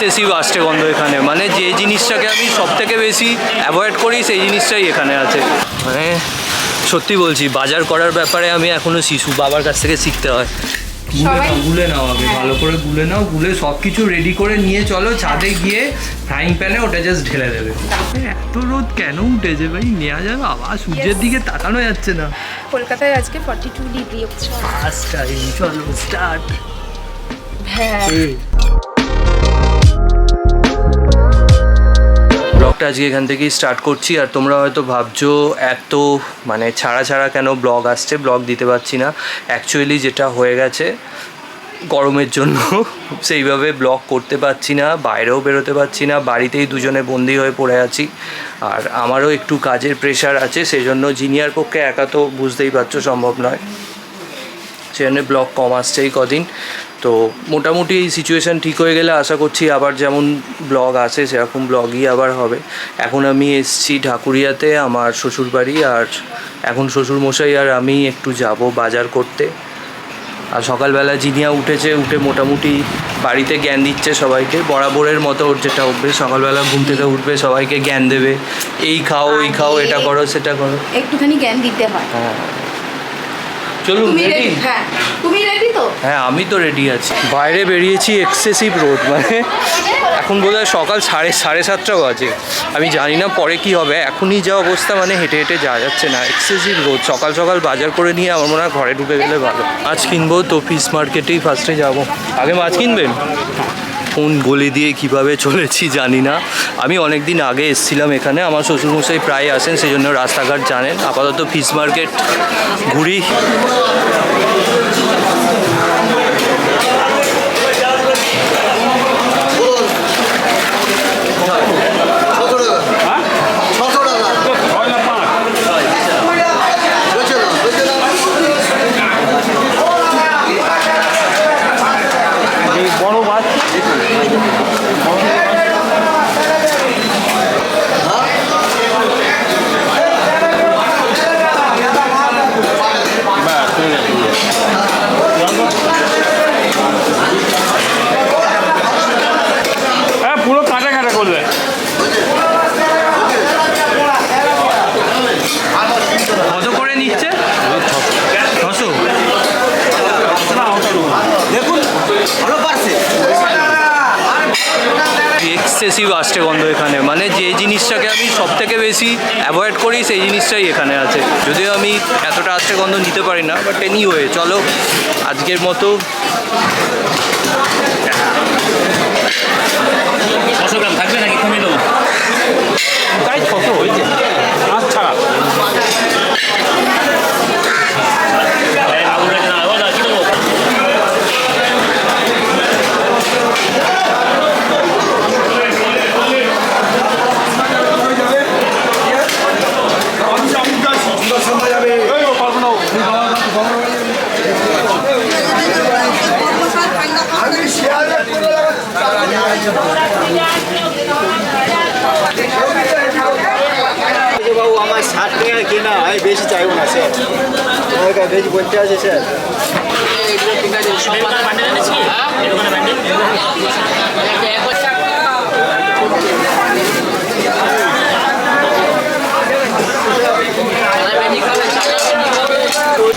Excessive আসছে গন্ধ এখানে। মানে যে জিনিসটাকে আমি সব থেকে বেশি অ্যাভয়েড করি সেই জিনিসটাই এখানে আছে। মানে সত্যি বলছি বাজার করার ব্যাপারে আমি এখনও শিশু বাবার কাছ থেকে শিখতে হয়। গুলে নাও আগে ভালো করে গুলে নাও গুলে সব কিছু রেডি করে নিয়ে চলো ছাদে গিয়ে ফ্রাইং প্যানে ওটা জাস্ট ঢেলে দেবে। এত রোদ কেন উঠেছে ভাই? নেওয়া যাবে আবার সূর্যের দিকে তাকানো যাচ্ছে না। কলকাতায় আজকে ফর্টি টু ডিগ্রি হচ্ছে ফার্স্ট টাইম চলো স্টার্ট হ্যাঁ। ব্লগটা আজকে এখান থেকেই স্টার্ট করছি। আর তোমরা হয়তো ভাবছ, এত মানে ছাড়া ছাড়া কেন ব্লগ আসছে? ব্লগ দিতে পারছি না। অ্যাকচুয়ালি যেটা হয়ে গেছে, গরমের জন্য সেইভাবে ব্লগ করতে পারছি না, বাইরেও বেরোতে পারছি না, বাড়িতেই দুজনে বন্দি হয়ে পড়ে আছি। আর আমারও একটু কাজের প্রেশার আছে সেই জন্য জিনিয়ার পক্ষে একা তো বুঝতেই পারছ, সম্ভব নয়। সেজন্য ব্লগ কম আসছে এই কদিন। তো মোটামুটি এই সিচুয়েশান ঠিক হয়ে গেলে আশা করছি আবার যেমন ব্লগ আসে সেরকম ব্লগই আবার হবে। এখন আমি এসছি ঢাকুরিয়াতে আমার শ্বশুরবাড়ি আর এখন শ্বশুরমশাই আর আমি একটু যাব বাজার করতে। আর সকালবেলা জিনিয়া উঠেছে উঠে মোটামুটি বাড়িতে জ্ঞান দিচ্ছে সবাইকে। বরাবরের মতো ওর যেটা উঠবে সকালবেলা ঘুম থেকে উঠবে সবাইকে জ্ঞান দেবে। এই খাও ওই খাও এটা করো সেটা করো। একটুখানি জ্ঞান দিতে হয়। হ্যাঁ। চলুন রেডি হ্যাঁ। তুমি রেডি তো? হ্যাঁ আমি তো রেডি আছি। বাইরে বেরিয়েছি এক্সেসিভ রোড মানে এখন বোধহয় সকাল সাড়ে সাড়ে সাতটা বাজে। আমি জানি না পরে কি হবে। এখনই যা অবস্থা মানে হেঁটে হেঁটে যাওয়া যাচ্ছে না। এক্সেসিভ রোড সকাল সকাল বাজার করে নিয়ে আমার মনে হয় ঘরে ঢুকে গেলে ভালো। মাছ কিনবো তো ফিস মার্কেটেই ফার্স্টে যাব। আগে মাছ কিনবেন? কোন গলি দিয়ে কীভাবে চলেছি জানি না। আমি অনেক দিন আগে এসেছিলাম এখানে, আমার শ্বশুরমশাই প্রায় আসেন সেই জন্য রাস্তাঘাট জানেন। আপাতত ফিস মার্কেট ঘুরি ছশো টাকা ছশো টাকা বেছে নাও বেছে নাও বড় মাছ হ্যাঁ পুরো কাটা কাটা করবে কত করে নিচ্ছে ছশো দেখুন ভালো পারছে এক্সেসিভ আসছে গন্ধ এখানে। মানে যে জিনিসটাকে আমি সব থেকে বেশি অ্যাভয়েড করি সেই জিনিসটাই এখানে আছে। যদিও আমি এতটা আসছে গন্ধ নিতে পারি না বাট এনি হয়ে চলো আজকের মতো। ছশো গ্রাম থাকবে নাকি? কমে দেবো। তাই ছশো হয়েছে মাছ ছাড়া এই আগুন রেখে না, ও না, কি দেবো? যে বাবু আমার ষাট টাকা কেনা আমি বেশি চাইব না স্যার কাছে বেশি বলতে আছে স্যার?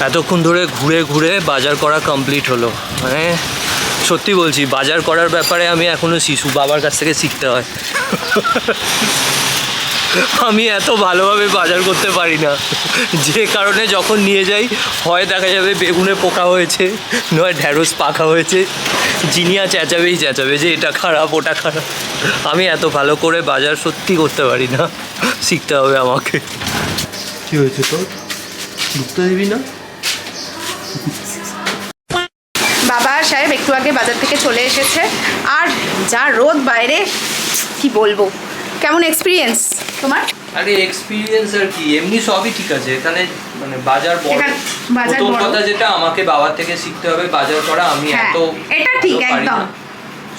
এতক্ষণ ধরে ঘুরে ঘুরে বাজার করা কমপ্লিট হলো। মানে সত্যি বলছি, বাজার করার ব্যাপারে আমি এখনও শিশু বাবার কাছ থেকে শিখতে হয়। আমি এত ভালোভাবে বাজার করতে পারি না। যে কারণে যখন নিয়ে যাই হয় দেখা যাবে বেগুনে পোকা হয়েছে নয় ঢ্যাঁড়স পাকা হয়েছে। জিনিয়া চেঁচাবেই চেঁচাবে যে এটা খারাপ ওটা খারাপ। আমি এত ভালো করে বাজার সত্যি করতে পারি না। শিখতে হবে আমাকে। কী হয়েছে তোর? ঢুকতে দিবি না? বাবা সাহেব একটু আগে বাজার থেকে চলে এসেছে। আর যা রোদ বাইরে কি বলব? কেমন এক্সপিরিয়েন্স তোমার? আরে এক্সপিরিয়েন্স আর কি এমনি সবই ঠিক আছে। এখানে মানে বাজার বড়। বাজার বড়। কথা যেটা আমাকে বাবার থেকে শিখতে হবে বাজার করা। আমি হ্যাঁ, এত এটা ঠিক, একদম।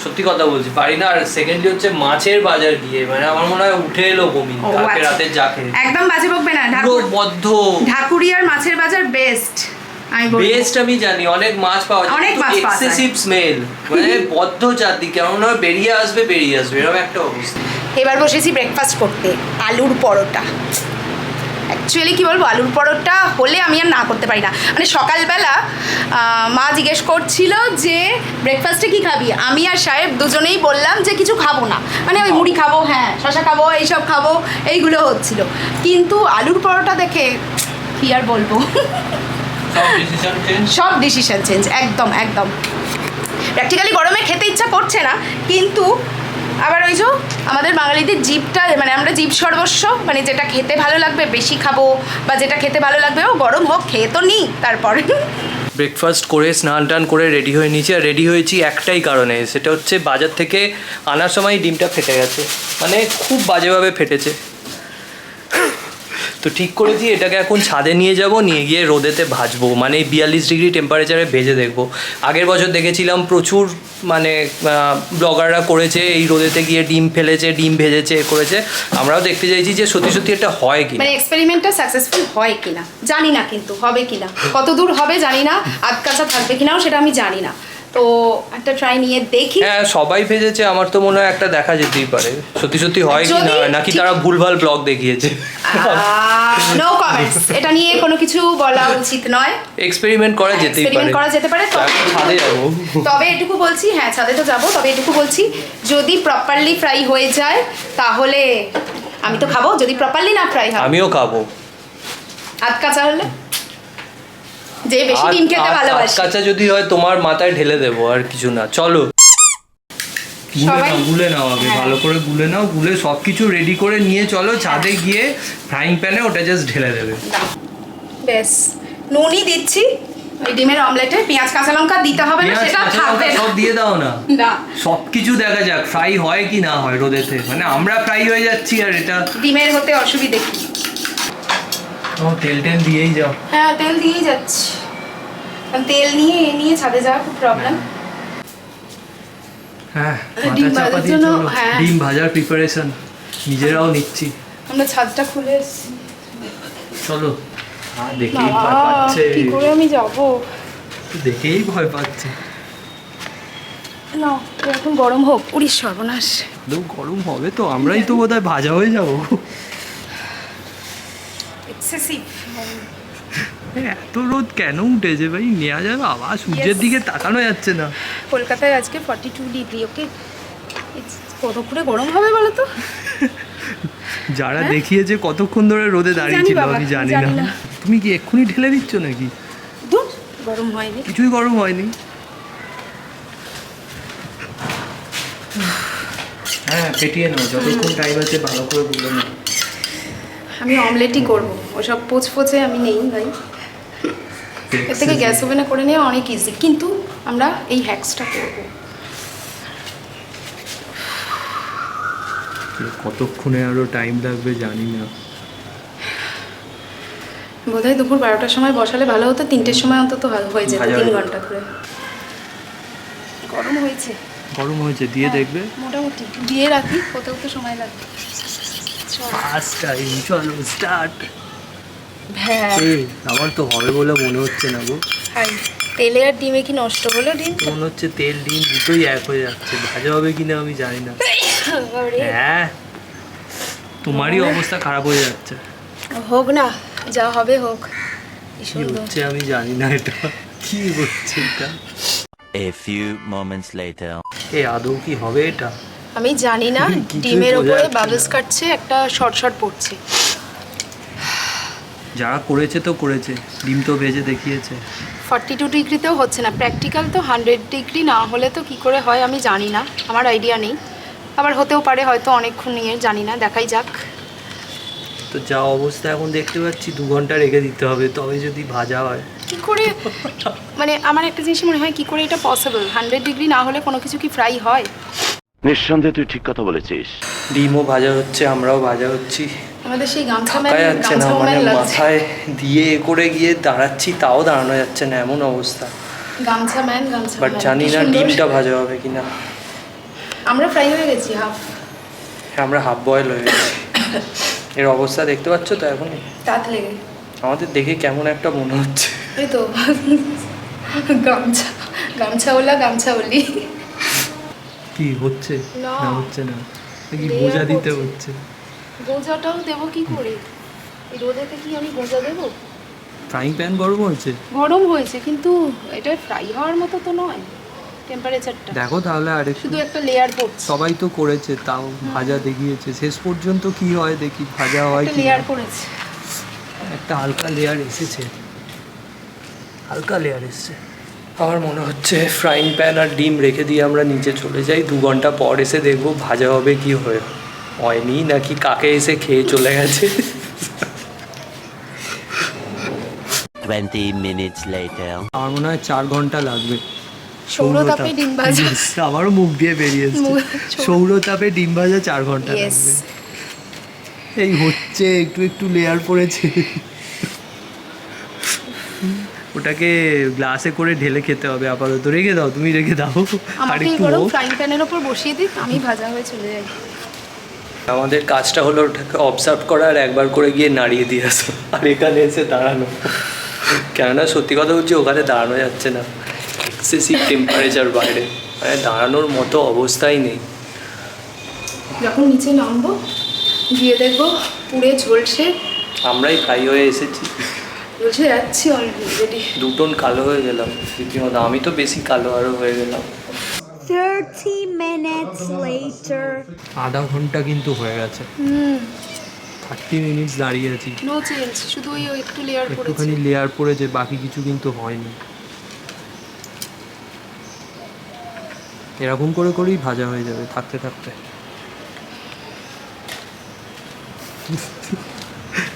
সত্যি কথা বলছি পারি না। আর সেকেন্ডলি হচ্ছে মাছের বাজার গিয়ে মানে আমার মনে হয় উঠে এলো বমি। কালকে আচ্ছা। রাতে যা খেয়ে একদম বাজে বকবে না। পুরো ঢাকুর বদ্ধ। ঢাকুরিয়ার মাছের বাজার বেস্ট বেস্ট আমি জানি অনেক মাছ পাওয়া যায় অনেক মাছ পাওয়া যায়। এক্সেসিভ স্মেল মানে বদ্ধ চারদিক কেমন হয় বেরিয়ে আসবে বেরিয়ে আসবে। এরকম একটা অবস্থা। এবার বসেছি ব্রেকফাস্ট করতে আলুর পরোটা। অ্যাকচুয়ালি কী বলব আলুর পরোটা হলে আমি আর না করতে পারি না। মানে সকালবেলা মা জিজ্ঞেস করছিল যে ব্রেকফাস্টে কি খাবি? আমি আর সাহেব দুজনেই বললাম যে কিছু খাব না। মানে ওই মুড়ি খাব হ্যাঁ শশা খাব এইসব খাব এইগুলো হচ্ছিল। কিন্তু আলুর পরোটা দেখে কি আর বলব? সব ডিসিশন সব ডিসিশন চেঞ্জ একদম একদম। প্র্যাকটিক্যালি গরমে খেতে ইচ্ছা করছে না কিন্তু আবার ওই যে আমাদের বাঙালিদের জিভটা মানে আমরা জীব সর্বস্ব মানে যেটা খেতে ভালো লাগবে বেশি খাব, বা যেটা খেতে ভালো লাগবে, ও গরম হোক, খেয়ে তো নিই তারপরে। ব্রেকফাস্ট করে, স্নান টান করে রেডি হয়ে নিয়েছি, আর রেডি হয়েছি একটাই কারণে, সেটা হচ্ছে বাজার থেকে আনার সময় ডিমটা ফেটে গেছে মানে খুব বাজেভাবে ফেটেছে। তো ঠিক করেছি এটাকে এখন ছাদে নিয়ে যাব, নিয়ে গিয়ে রোদেতে ভাজবো। মানে বিয়াল্লিশ ডিগ্রি টেম্পারেচারে ভেজে দেখব। আগের বছর দেখেছিলাম প্রচুর মানে ব্লগাররা করেছে, এই রোদেতে গিয়ে ডিম ফেলেছে, ডিম ভেজেছে করেছে। আমরাও দেখতে চাইছি যে সত্যি সত্যি এটা হয় কি মানে এক্সপেরিমেন্টটা সাকসেসফুল হয় কিনা? জানি না কিন্তু, হবে কিনা? কত দূর হবে জানি না আধ কাঁচা থাকবে কিনাও সেটা আমি জানি না। তো একটা ট্রাই নিয়ে দেখি। হ্যাঁ সবাই ভেজেছে আমার তো মনে হয় একটা দেখা যেতেই পারে। সত্যি সত্যি হয় কি না নাকি তারা ভুলভাল ব্লগ দেখিয়েছে? নো কমেন্টস এটা নিয়ে কোনো কিছু বলা উচিত নয়। এক্সপেরিমেন্ট করা যেতেই পারে। করা যেতে পারে তবে ছাদে যাব। তবে এটুকু বলছি হ্যাঁ ছাদে তো যাব তবে এটুকু বলছি যদি প্রপারলি ফ্রাই হয়ে যায় তাহলে আমি তো খাব যদি প্রপারলি না ফ্রাই হয়। আমিও খাব। আধ কাঁচা হলে যে বেশি ডিম খেতে ভালোবাসে। কাঁচা যদি হয় তোমার মাথায় ঢেলে দেবো আর কিছু না। চলো। গুলে নাও গুলে নাও আগে হ্যাঁ। ভালো করে গুলে নাও গুলে সব কিছু রেডি করে নিয়ে চলো ছাদে গিয়ে ফ্রাইং প্যানে ওটা জাস্ট ঢেলে দেবে। ব্যাস নুনই দিচ্ছি ওই ডিমের অমলেটে পেঁয়াজ কাঁচা লঙ্কা দিতে হবে না সেটা থাকবে সব দিয়ে দাও না। না। সব কিছু দেখা যাক ফ্রাই হয় কি না হয় রোদেতে। মানে আমরা ফ্রাই হয়ে যাচ্ছি আর এটা ডিমের হতে অসুবিধে কি? ও তেল টেল দিয়েই যাও। হ্যাঁ তেল দিয়েই যাচ্ছি। তেল নিয়ে এ নিয়ে ছাদে যাওয়া খুব প্রবলেম হ্যাঁ ডিম ভাজার জন্য। হ্যাঁ। ডিম ভাজার প্রিপারেশন নিজেরাও নিচ্ছি। আমরা ছাদটা খুলে এসেছি চলো দেখেই ভয় পাচ্ছে। কি করে আমি যাব? দেখেই ভয় পাচ্ছে। না এখন গরম হোক উড়িস সর্বনাশ। গরম হবে তো? আমরাই তো বোধহয় ভাজা হয়ে যাব। এক্সেসিভ এত রোদ কেন উঠেছে ভাই? নেওয়া যাবে আবার সূর্যের দিকে তাকানো যাচ্ছে না। কলকাতায় আজকে ফর্টি টু ডিগ্রি ওকে কত করে গরম হবে বলো তো? যারা দেখিয়েছে কতক্ষণ ধরে রোদে দাঁড়িয়ে জানি ছিল বাবা, আমি জানি না। তুমি কি এক্ষুনি ঢেলে দিচ্ছ নাকি? ধুর, গরম হয়নি। কিছুই গরম হয়নি। হ্যাঁ পেটিয়ে নাও যতক্ষণ টাইম আছে ভালো করে বলে নাও। আমি অমলেটই করব। ওসব পোচ পোচে আমি নেই ভাই। এর থেকে গ্যাস ওভেনে করে নেওয়া অনেক ইজি কিন্তু আমরা এই হ্যাক্সটা করব। কতক্ষণে আরও টাইম লাগবে জানি না। বোধহয় দুপুর বারোটার সময় বসালে ভালো হতো তিনটের সময় অন্তত হা- হয়ে যেত তিন হয়ে ঘণ্টা করে গরম হয়েছে। গরম হয়েছে দিয়ে দেখবে। মোটামুটি। দিয়ে রাখি কোথাও তো সময় লাগবে। ফার্স্ট টাইম চলো স্টার্ট হ্যাঁ আমার তো হবে বলে মনে হচ্ছে না গো। তেলে আর ডিমে কি নষ্ট হলো ডিম? মনে হচ্ছে তেল ডিম দুটোই এক হয়ে যাচ্ছে। ভাজা হবে কিনা আমি জানি না। হ্যাঁ তোমারই অবস্থা খারাপ হয়ে যাচ্ছে। হোক না যা হবে হোক। হচ্ছে আমি জানি না এটা। কি হচ্ছে এটা? A few moments later. এ আদৌ কি হবে এটা? আমি জানি না ডিমের ওপরে বাবলস কাটছে একটা শর্ট শর্ট পড়ছে। যারা করেছে তো করেছে ডিম তো ভেজে দেখিয়েছে। ফর্টি টু ডিগ্রিতেও হচ্ছে না প্র্যাকটিক্যাল তো হান্ড্রেড ডিগ্রি না হলে তো কি করে হয় আমি জানি না আমার আইডিয়া নেই। আবার হতেও পারে হয়তো অনেকক্ষণ নিয়ে জানি না দেখাই যাক। তো যা অবস্থা এখন দেখতে পাচ্ছি দু ঘণ্টা রেখে দিতে হবে তবে যদি ভাজা হয়। কি করে মানে আমার একটা জিনিস মনে হয় কি করে এটা পসিবল হান্ড্রেড ডিগ্রি না হলে কোনো কিছু কি ফ্রাই হয়? নিঃসন্দেহে তুই ঠিক কথা বলেছিস। ডিমও ভাজা হচ্ছে আমরাও ভাজা হচ্ছি। আমাদের সেই গামছা থাকা যাচ্ছে না মানে মাথায় দিয়ে এ করে গিয়ে দাঁড়াচ্ছি তাও দাঁড়ানো যাচ্ছে না এমন অবস্থা। গামছা ম্যান গামছা বাট জানি না ডিমটা ভাজা হবে কিনা। আমরা ফ্রাই হয়ে গেছি হাফ। আমরা হাফ বয়েল হয়ে গেছি। এর অবস্থা দেখতে পাচ্ছ তো এখন তাত লেগে। আমাদের দেখে কেমন একটা মনে হচ্ছে। এই তো গামছা গামছাওয়ালা গামছাওয়ালি কি হচ্ছে? না। হচ্ছে না। Layer বোঝা দিতে হচ্ছে। গোজাটাও দেবো কি করে? এই রোদেতে কি আমি গোজা দেবো? ফ্রাইং প্যান গরম হয়েছে। গরম হয়েছে কিন্তু এটা ফ্রাই হওয়ার মতো তো নয় টেম্পারেচারটা দেখো তাহলে আর শুধু একটা লেয়ার পড়ছে। সবাই তো করেছে তাও ভাজা দেখিয়েছে। শেষ পর্যন্ত কি হয় দেখি ভাজা হয় কি লেয়ার পড়েছে। একটা হালকা লেয়ার এসেছে। হালকা লেয়ার এসেছে। আমার মনে হচ্ছে ফ্রাইং প্যান আর ডিম রেখে দিয়ে আমরা নিচে চলে যাই। দু ঘণ্টা পর এসে দেখব ভাজা হবে কি হয়ে হয়নি নাকি কাকে এসে খেয়ে চলে গেছে? 20 minutes later. আমার মনে হয় চার ঘণ্টা লাগবে। সৌরতাপে ডিম ভাজা। আমারও মুখ দিয়ে বেরিয়ে এসছে। সৌরতাপে ডিম ভাজা চার ঘণ্টা লাগবে। এই হচ্ছে একটু একটু লেয়ার পড়েছে। ওটাকে গ্লাসে করে ঢেলে খেতে হবে আপাতত। রেখে দাও তুমি রেখে দাও। আর একটু ফ্রাইং প্যানের ওপর বসিয়ে দিক আমি ভাজা হয়ে চলে যাই। আমাদের কাজটা হলো ওটাকে অবজার্ভ করা আর একবার করে গিয়ে নাড়িয়ে দিয়ে আসো। আর এখানে এসে দাঁড়ানো। কেননা সত্যি কথা বলছি ওখানে দাঁড়ানো যাচ্ছে না। এক্সেসিভ টেম্পারেচার বাইরে মানে দাঁড়ানোর মতো অবস্থাই নেই। যখন নিচে নামবো গিয়ে দেখব পুড়ে ঝলসে। আমরাই ফ্রাই হয়ে এসেছি। ঝলসে যাচ্ছি অলরেডি দুটোন কালো হয়ে গেলাম। রীতিমতো আমি তো বেশি কালো আরও হয়ে গেলাম। 30 minutes later. আধা ঘণ্টা কিন্তু হয়ে গেছে। হুম। থার্টি মিনিটস দাঁড়িয়ে আছি। নো চেঞ্জ শুধু ওই একটু লেয়ার পড়েছে। একটুখানি লেয়ার পড়েছে বাকি কিছু কিন্তু হয়নি। এরকম করে করেই ভাজা হয়ে যাবে থাকতে থাকতে।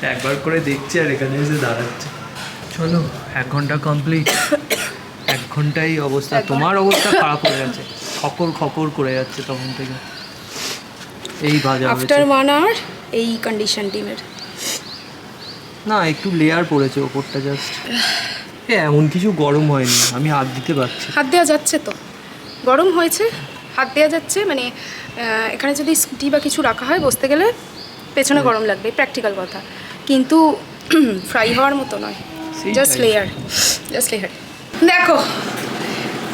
একবার করে দেখছি আর এখানে এসে দাঁড়াচ্ছে। চলো এক ঘণ্টা কমপ্লিট এক ঘন্টাই অবস্থা। তোমার অবস্থা খারাপ হয়ে গেছে। খকর খকর করে যাচ্ছে তখন থেকে। এই ভাজা আফটার ওয়ান আওয়ার এই কন্ডিশন ডিমের না একটু লেয়ার পড়েছে ওপরটা জাস্ট এমন কিছু গরম হয়নি আমি হাত দিতে পারছি। হাত দেওয়া যাচ্ছে তো। গরম হয়েছে হাত দেওয়া যাচ্ছে মানে এখানে যদি স্কুটি বা কিছু রাখা হয় বসতে গেলে পেছনে গরম লাগবে প্র্যাকটিক্যাল কথা। কিন্তু ফ্রাই হওয়ার মতো নয়। জাস্ট লেয়ার জাস্ট লেয়ার দেখো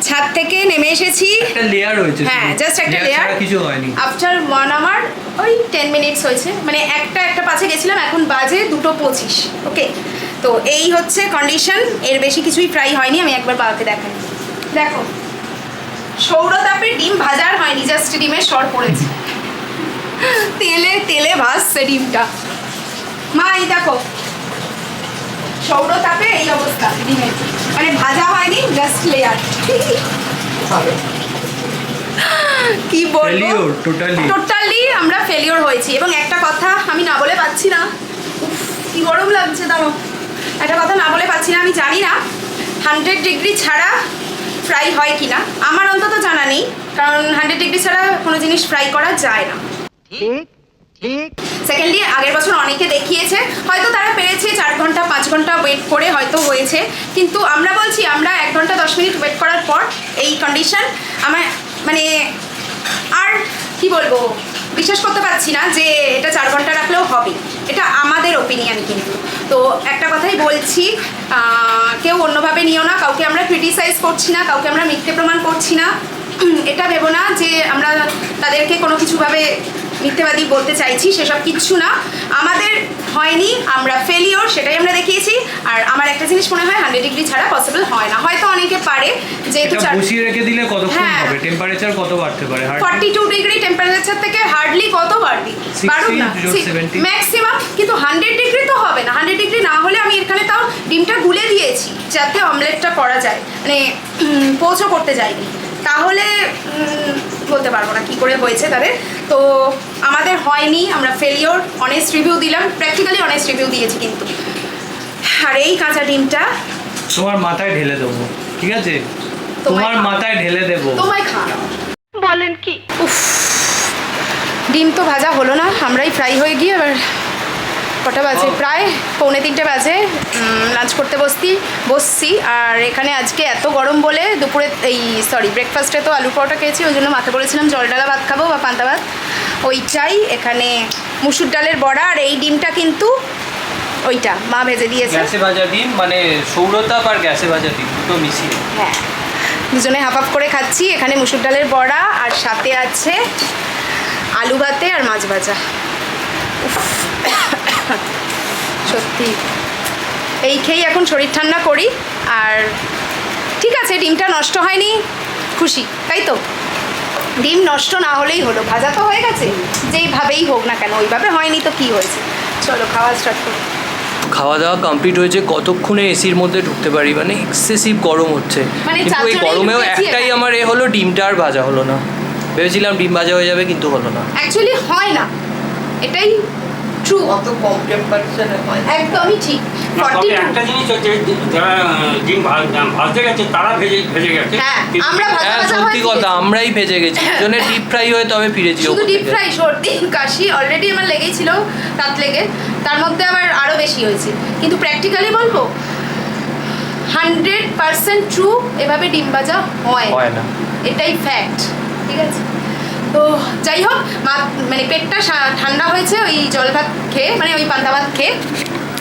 ছাদ থেকে নেমে এসেছি। একটা লেয়ার হয়েছে হ্যাঁ জাস্ট একটা লেয়ার কিছু হয়নি। আফটার ওয়ান আওয়ার ওই টেন মিনিটস হয়েছে। মানে একটা একটা পাশে গেছিলাম এখন বাজে দুটো পঁচিশ ওকে তো এই হচ্ছে কন্ডিশন এর বেশি কিছুই ফ্রাই হয়নি আমি একবার বাবাকে দেখাই। দেখো সৌরতাপে ডিম ভাজার হয়নি জাস্ট ডিমের সর পড়েছে। তেলে তেলে ভাসছে ডিমটা। মা এই দেখো সৌরতাপে এই অবস্থা ডিমের। মানে ভাজা হয়নি জাস্ট লেয়ার কি বলব? টোটালি টোটালি আমরা ফেলিওর হয়েছি। এবং একটা কথা আমি না বলে পাচ্ছি না। কি গরম লাগছে দাঁড়ো একটা কথা না বলে পাচ্ছি না আমি জানি না। হান্ড্রেড ডিগ্রি ছাড়া ফ্রাই হয় কি না আমার অন্তত জানা নেই। কারণ হান্ড্রেড ডিগ্রি ছাড়া কোনো জিনিস ফ্রাই করা যায় না। সেকেন্ডলি আগের বছর অনেকে দেখিয়েছে, হয়তো তারা পেরেছে চার ঘণ্টা, পাঁচ ঘণ্টা ওয়েট করে হয়তো হয়েছে। কিন্তু আমরা বলছি, আমরা এক ঘণ্টা, দশ মিনিট ওয়েট করার পর এই কন্ডিশন আমার মানে আর কি বলব, বিশ্বাস করতে পারছি না যে এটা চার ঘণ্টা রাখলেও হবে। এটা আমাদের ওপিনিয়ন কিন্তু। তো একটা কথাই বলছি কেউ অন্যভাবে নিও না, কাউকে আমরা ক্রিটিসাইজ করছি না, কাউকে আমরা মিথ্যে প্রমাণ করছি না। এটা ভেবো না যে আমরা তাদেরকে কোনো কিছুভাবে মিথ্যেবাদী বলতে চাইছি সেসব কিচ্ছু না। আমাদের হয়নি আমরা ফেলিওর সেটাই আমরা দেখিয়েছি। আর আমার একটা জিনিস মনে হয় হান্ড্রেড ডিগ্রি ছাড়া পসিবল হয় না। হয়তো অনেকে পারে যেহেতু বসিয়ে রেখে দিলে কতক্ষণ হ্যাঁ। হবে? টেম্পারেচার কত বাড়তে পারে? Hardly? Forty two degree temperature থেকে হার্ডলি কত বাড়বি? 60 বাড়ুক না। ম্যাক্সিমাম কিন্তু হান্ড্রেড ডিগ্রি তো হবে না। হান্ড্রেড ডিগ্রি না হলে আমি এখানে তাও ডিমটা গুলে দিয়েছি যাতে অমলেটটা করা যায়। মানে পৌঁছো করতে যায়নি। তাহলে বলতে পারব না কি করে হয়েছে তাদের। তো আমাদের হয়নি আমরা ফেলিওর অনেস্ট রিভিউ দিলাম প্র্যাকটিক্যালি অনেস্ট রিভিউ দিয়েছি কিন্তু। আর এই কাঁচা ডিমটা তোমার মাথায় ঢেলে দেবো ঠিক আছে? তোমার মাথায় ঢেলে দেবো। তোমায় খাওয়া বলেন কি? উফ। ডিম তো ভাজা হলো না আমরাই ফ্রাই হয়ে গিয়ে এবার কটা বাজে? প্রায় পৌনে তিনটে বাজে। লাঞ্চ করতে বসতি বসছি। আর এখানে আজকে এত গরম বলে দুপুরে এই সরি ব্রেকফাস্টে তো আলু পরোটা খেয়েছি ওই জন্য মাকে বলেছিলাম জল ডালা ভাত খাব বা পান্তা ভাত। ওইটাই এখানে মুসুর ডালের বড়া আর এই ডিমটা কিন্তু ওইটা মা ভেজে দিয়েছে। গ্যাসে ভাজা ডিম মানে সৌরতাপ আর গ্যাসে ভাজা ডিম দুটো মিশিয়ে। হ্যাঁ। দুজনে হাফ হাফ করে খাচ্ছি এখানে মুসুর ডালের বড়া আর সাথে আছে আলু ভাতে আর মাছ ভাজা। উফ। সত্যি। এই খেয়েই এখন শরীর ঠান্ডা করি আর ঠিক আছে ডিমটা নষ্ট হয়নি খুশি তাই তো? ডিম নষ্ট না হলেই হলো ভাজা তো হয়ে গেছে যেইভাবেই হোক না কেন ওইভাবে হয়নি তো কি হয়েছে? চলো খাওয়া স্টার্ট করি। খাওয়া দাওয়া কমপ্লিট হয়েছে কতক্ষণে এসির মধ্যে ঢুকতে পারি? মানে এক্সেসিভ গরম হচ্ছে। মানে কিন্তু এই গরমেও একটাই আমার এ হলো ডিমটা আর ভাজা হলো না। ভেবেছিলাম ডিম ভাজা হয়ে যাবে কিন্তু হলো না। অ্যাকচুয়ালি হয় না। এটাই ট্রু অত কম টেম্পারেচারে হয় একদমই ঠিক। ফর্টি একটা জিনিস হচ্ছে যারা ডিম ভাজতে গেছে তারা ভেজে ভেজে গেছে। হ্যাঁ, আমরা ভাজা হ্যাঁ ভাজা সত্যি কথা আমরাই ভেজে গেছি। জন্য ডিপ ফ্রাই হয়ে তবে ফিরেছি শুধু ডিপ ফ্রাই সর্দি কাশি অলরেডি আমার লেগেই ছিল তাত লেগে। তার মধ্যে আবার আরও বেশি হয়েছে। কিন্তু প্র্যাকটিক্যালি বলব হান্ড্রেড পার্সেন্ট ট্রু এভাবে ডিম ভাজা হয় হয় না। এটাই ফ্যাক্ট ঠিক আছে? তো যাই হোক মা- মানে পেটটা ঠান্ডা হয়েছে ওই জল ভাত খেয়ে মানে ওই পান্তা ভাত খেয়ে।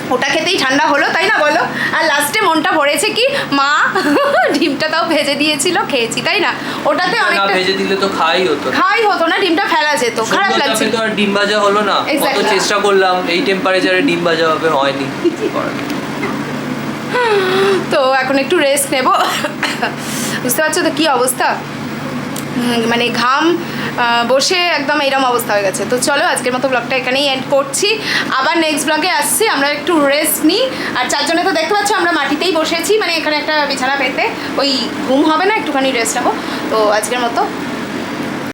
ওটা খেতেই ঠান্ডা হলো তাই না বলো? আর লাস্টে মনটা ভরেছে কি মা ডিমটা তাও ভেজে দিয়েছিল খেয়েছি তাই না? ওটাতে অনেকটা ভেজে দিলে তো খাই হতো। খাই হতো না ডিমটা ফেলা যেত খারাপ লাগছে তো আর ডিম ভাজা হলো না কত চেষ্টা করলাম এই টেম্পারেচারে ডিম ভাজা হবে হয়নি? তো এখন একটু রেস্ট নেব। বুঝতে পারছ তো কি অবস্থা? মানে ঘাম বসে একদম এরম অবস্থা হয়ে গেছে। তো চলো, আজকের মতো ব্লগটা এখানেই এন্ড করছি। আবার নেক্সট ব্লগে আসছি, আমরা একটু রেস্ট নিই। আর চারজনে তো দেখতে পাচ্ছ, আমরা মাটিতেই বসেছি মানে এখানে একটা বিছানা পেতে। ওই ঘুম হবে না, একটুখানি রেস্ট নেব। তো আজকের মতো